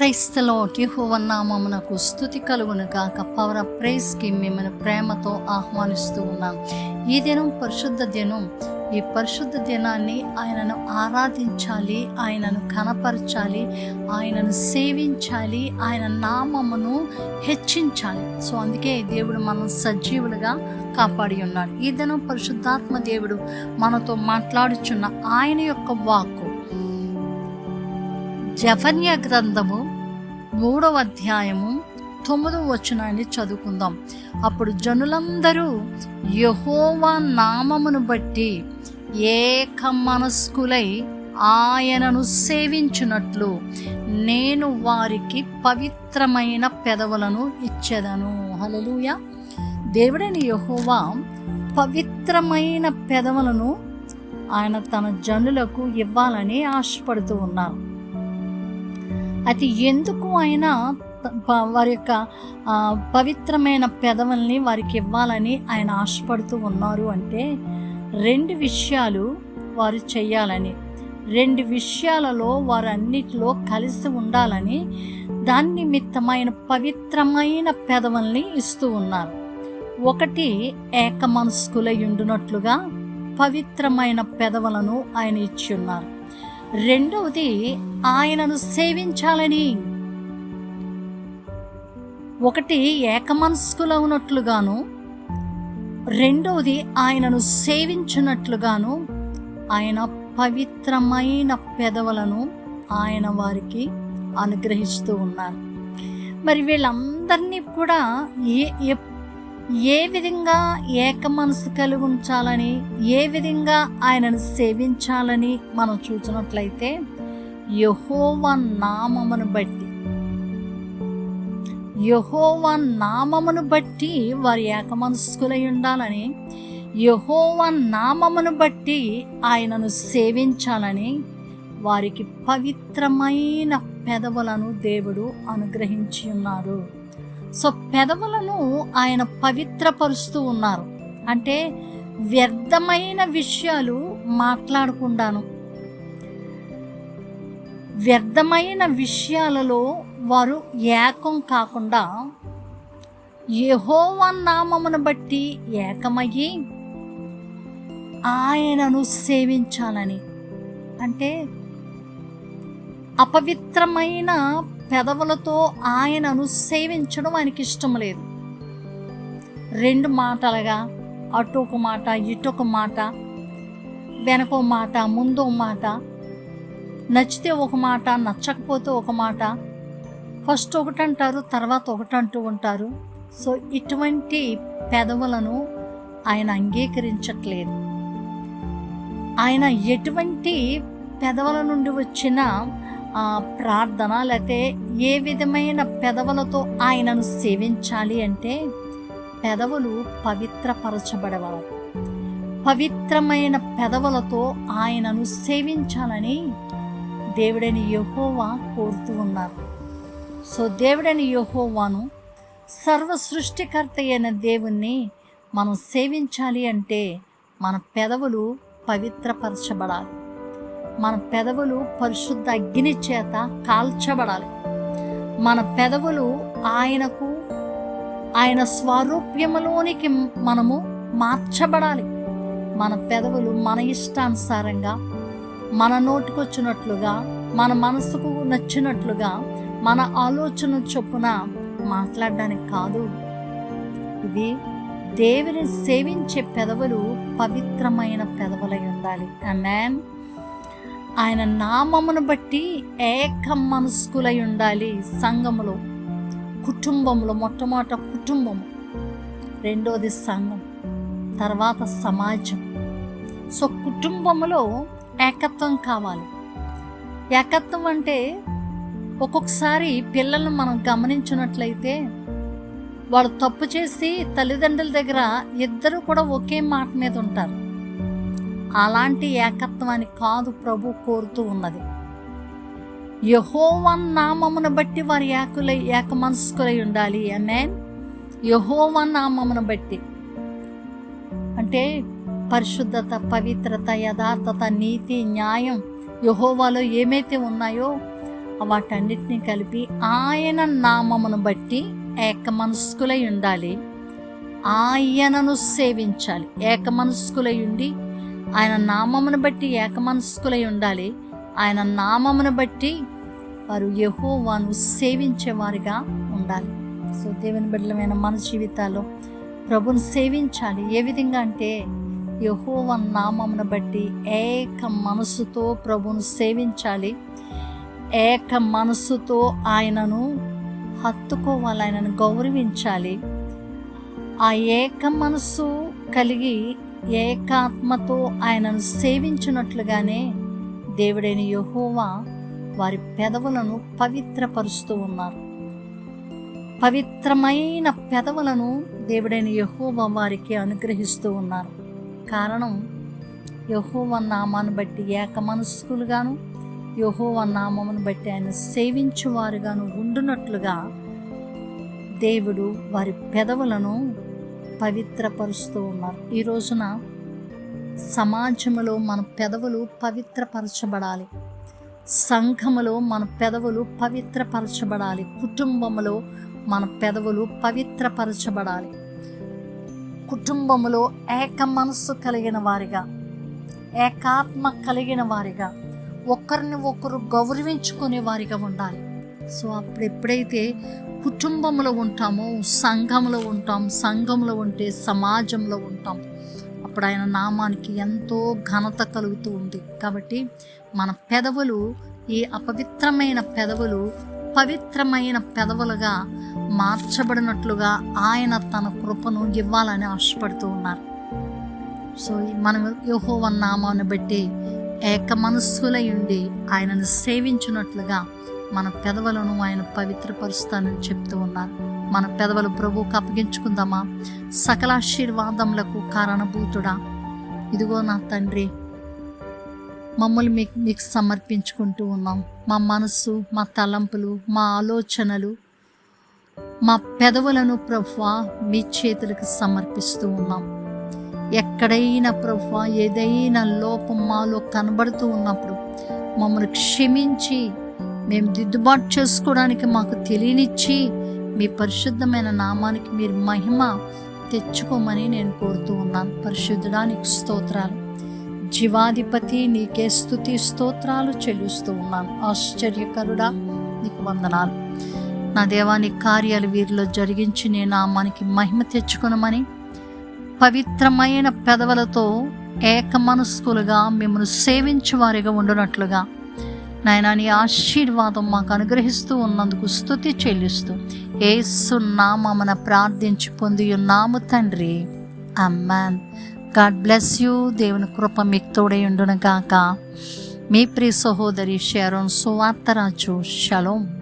క్రైస్తలో యహోవన్నామమునకు స్థుతి కలుగును గాక. పవర్ ఆఫ్ ప్రైజ్కి మిమ్మల్ని ప్రేమతో ఆహ్వానిస్తూ ఉన్నాం. ఈ దినం పరిశుద్ధ దినం. ఈ పరిశుద్ధ దినాన్ని ఆయనను ఆరాధించాలి ఆయనను కనపరచాలి ఆయనను సేవించాలి ఆయన నామమును హెచ్చించాలి. సో అందుకే దేవుడు మనం సజీవులుగా కాపాడి ఉన్నాడు. ఈ దినం పరిశుద్ధాత్మ దేవుడు మనతో మాట్లాడుచున్న ఆయన యొక్క వాక్కు. జఫన్య గ్రంథము మూడవ అధ్యాయము తొమ్మిదవ వచనాన్ని చదువుకుందాం. అప్పుడు జనులందరూ యహోవా నామమును బట్టి ఏక మనస్కులై ఆయనను సేవించున్నట్లు నేను వారికి పవిత్రమైన పెదవులను ఇచ్చేదను. హలలుయ దేవుడైన యహోవా పవిత్రమైన పెదవులను ఆయన తన జనులకు ఇవ్వాలని ఆశపడుతూ ఉన్నారు. అది ఎందుకు అయినా ప- వారి యొక్క పవిత్రమైన పెదవుల్ని వారికి ఇవ్వాలని ఆయన ఆశపడుతూ ఉన్నారు అంటే రెండు విషయాలు వారు చేయాలని రెండు విషయాలలో వారు అన్నిటిలో కలిసి ఉండాలని దాని నిమిత్తమైన పవిత్రమైన పెదవుల్ని ఇస్తూ ఉన్నారు. ఒకటి ఏకమనస్కులై ఉండునట్లుగా పవిత్రమైన పెదవులను ఆయన ఇచ్చి ఉన్నారు. రెండవది ఆయనను సేవించాలని. ఒకటి ఏకమనస్కులో ఉన్నట్లుగాను రెండవది ఆయనను సేవించినట్లుగాను ఆయన పవిత్రమైన పెదవులను ఆయన వారికి అనుగ్రహిస్తూ ఉన్నారు. మరి వీళ్ళందరినీ కూడా ఏ ఏ విధంగా ఏక మనసు కలిగి ఉంచాలని ఏ విధంగా ఆయనను సేవించాలని మనం చూసినట్లయితే యహోవ నామమును బట్టి. యహోవ నామమును బట్టి వారి ఏకమనస్కులై ఉండాలని యహోవ నామమును బట్టి ఆయనను సేవించాలని వారికి పవిత్రమైన పెదవులను దేవుడు అనుగ్రహించి ఉన్నారు. సో పెదవులను ఆయన పవిత్రపరుస్తూ ఉన్నారు. అంటే వ్యర్థమైన విషయాలు మాట్లాడకుండాను. వ్యర్థమైన విషయాలలో వారు ఏకం కాకుండా యెహోవా నామమును బట్టి ఏకమయ్యి ఆయనను సేవించాలని. అంటే అపవిత్రమైన పెదవులతో ఆయనను సేవించడం ఆయనకి ఇష్టం లేదు. రెండు మాటలుగా అటు ఒక మాట ఇటు ఒక మాట వెనకో మాట ముందో మాట నచ్చితే ఒక మాట నచ్చకపోతే ఒక మాట. ఫస్ట్ ఒకటి అంటారు తర్వాత ఒకటి అంటూ ఉంటారు. సో ఇటువంటి పెదవులను ఆయన అంగీకరించట్లేదు. ఆయన ఎటువంటి పెదవుల నుండి వచ్చిన ప్రార్థన లేకపోతే ఏ విధమైన పెదవులతో ఆయనను సేవించాలి అంటే పెదవులు పవిత్రపరచబడవాలి. పవిత్రమైన పెదవులతో ఆయనను సేవించాలని దేవుడని యహోవా కోరుతూ ఉన్నారు. సో దేవుడని యహోవాను సర్వ సృష్టికర్త అయిన దేవుణ్ణి మనం సేవించాలి అంటే మన పెదవులు పవిత్రపరచబడాలి. మన పెదవులు పరిశుద్ధ అగ్ని చేత కాల్చబడాలి. మన పెదవులు ఆయనకు ఆయన స్వరూప్యములోనికి మనము మార్చబడాలి. మన పెదవులు మన ఇష్టానుసారంగా మన నోటికొచ్చినట్లుగా మన మనసుకు నచ్చినట్లుగా మన ఆలోచన చొప్పున మాట్లాడడానికి కాదు. ఇది దేవుని సేవించే పెదవులు పవిత్రమైన పెదవులై ఉండాలి. అన్నాన్ ఆయన నామమును బట్టి ఏక మనస్కులై ఉండాలి సంఘములో. కుటుంబంలో మొట్టమొదట కుటుంబం రెండోది సంఘం. తర్వాత సమాజం. సో కుటుంబంలో ఏకత్వం కావాలి. ఏకత్వం అంటే ఒక్కొక్కసారి పిల్లలను మనం గమనించినట్లయితే వాళ్ళు తప్పు చేసి తల్లిదండ్రుల దగ్గర ఇద్దరు కూడా ఒకే మాట మీద ఉంటారు. అలాంటి ఏకత్వాన్ని కాదు ప్రభు కోరుతూ ఉన్నది. యహోవన్ నామమును బట్టి వారి ఏకులై ఏక మనస్కులై ఉండాలి. అమెన్ యహోవన్ నామమును బట్టి. అంటే పరిశుద్ధత పవిత్రత యథార్థత నీతి న్యాయం యహోవాలో ఏమైతే ఉన్నాయో వాటన్నిటిని కలిపి ఆయన నామమును బట్టి ఏకమనస్కులై ఉండాలి. ఆయనను సేవించాలి. ఏకమనస్కులై ఉండి ఆయన నామమును బట్టి ఏకమనస్కులై ఉండాలి. ఆయన నామమును బట్టి వారు యహోవాను సేవించేవారిగా ఉండాలి. సో దేవుని బిడ్డలమైన మన జీవితాల్లో ప్రభుని సేవించాలి. ఏ విధంగా అంటే యహోవ నామమును బట్టి ఏక మనసుతో ప్రభును సేవించాలి. ఏక మనసుతో ఆయనను హత్తుకోవాలి ఆయనను గౌరవించాలి. ఆ ఏక మనసు కలిగి ఏకాత్మతో ఆయనను సేవించినట్లుగానే దేవుడైన యహోవా వారి పెదవులను పవిత్రపరుస్తూ ఉన్నారు. పవిత్రమైన పెదవులను దేవుడైన యహోవా వారికి అనుగ్రహిస్తూ ఉన్నారు. కారణం యహోవ నామాన్ని బట్టి ఏక మనస్కులుగాను యహోవ నామమును బట్టి ఆయన సేవించువారుగాను ఉండునట్లుగా దేవుడు వారి పెదవులను పవిత్రపరుస్తూ ఉన్నారు. ఈ రోజున సమాజంలో మన పెదవులు పవిత్రపరచబడాలి. సంఘములో మన పెదవులు పవిత్రపరచబడాలి. కుటుంబంలో మన పెదవులు పవిత్రపరచబడాలి. కుటుంబములో ఏక మనస్సు కలిగిన వారిగా ఏకాత్మ కలిగిన వారిగా ఒకరిని ఒకరు గౌరవించుకునే వారిగా ఉండాలి. సో అప్పుడు ఎప్పుడైతే కుటుంబంలో ఉంటామో సంఘంలో ఉంటాం సంఘంలో ఉంటే సమాజంలో ఉంటాం అప్పుడు ఆయన నామానికి ఎంతో ఘనత కలుగుతూ ఉంది. కాబట్టి మన పెదవులు ఈ అపవిత్రమైన పెదవులు పవిత్రమైన పెదవులుగా మార్చబడినట్లుగా ఆయన తన కృపను ఇవ్వాలని ఆశపడుతూ ఉన్నారు. సో మనం యహోవ నామాన్ని బట్టి ఏక మనస్సులై ఉండి ఆయనను సేవించినట్లుగా మన పెదవులను ఆయన పవిత్రపరుస్తానని చెప్తూ ఉన్నారు. మన పెదవులు ప్రభువుకు అప్పగించుకుందామా? సకల ఆశీర్వాదములకు కారణభూతుడా. ఇదిగో నా తండ్రి మమ్మల్ని మీకు మీకు సమర్పించుకుంటూ ఉన్నాం. మా మనస్సు మా తలంపులు మా ఆలోచనలు మా పెదవులను ప్రభా మీ చేతులకు సమర్పిస్తూ ఉన్నాం. ఎక్కడైనా ప్రభా ఏదైనా లోపం మాలో కనబడుతూ ఉన్నప్పుడు మమ్మల్ని క్షమించి మేము దిద్దుబాటు చేసుకోవడానికి మాకు తెలియనిచ్చి మీ పరిశుద్ధమైన నామానికి మీరు మహిమ తెచ్చుకోమని నేను కోరుతూ ఉన్నాను. పరిశుద్ధడానికి స్తోత్రాలు. జీవాధిపతి నీకే స్థుతి స్తోత్రాలు చెల్లిస్తూ ఉన్నాను. ఆశ్చర్యకరుడా నీకు వందనాలు. నా దేవాని కార్యాలు వీరిలో జరిగించి నేను ఆ మనకి మహిమ తెచ్చుకునమని పవిత్రమైన పెదవులతో ఏక మనస్కులుగా మిమ్మల్ని సేవించేవారిగా ఉండునట్లుగా. నాయన నీ ఆశీర్వాదం మాకు అనుగ్రహిస్తూ ఉన్నందుకు స్థుతి చెల్లిస్తూ ఏసు నామమున ప్రార్థించి పొంది ఉన్నాము తండ్రి. అమ్మాన్ గాడ్ బ్లెస్ యూ దేవుని కృప మీకు తోడై ఉండును గాక. మీ ప్రియ సహోదరి షారోన్ సువార్తరాజు షలోం.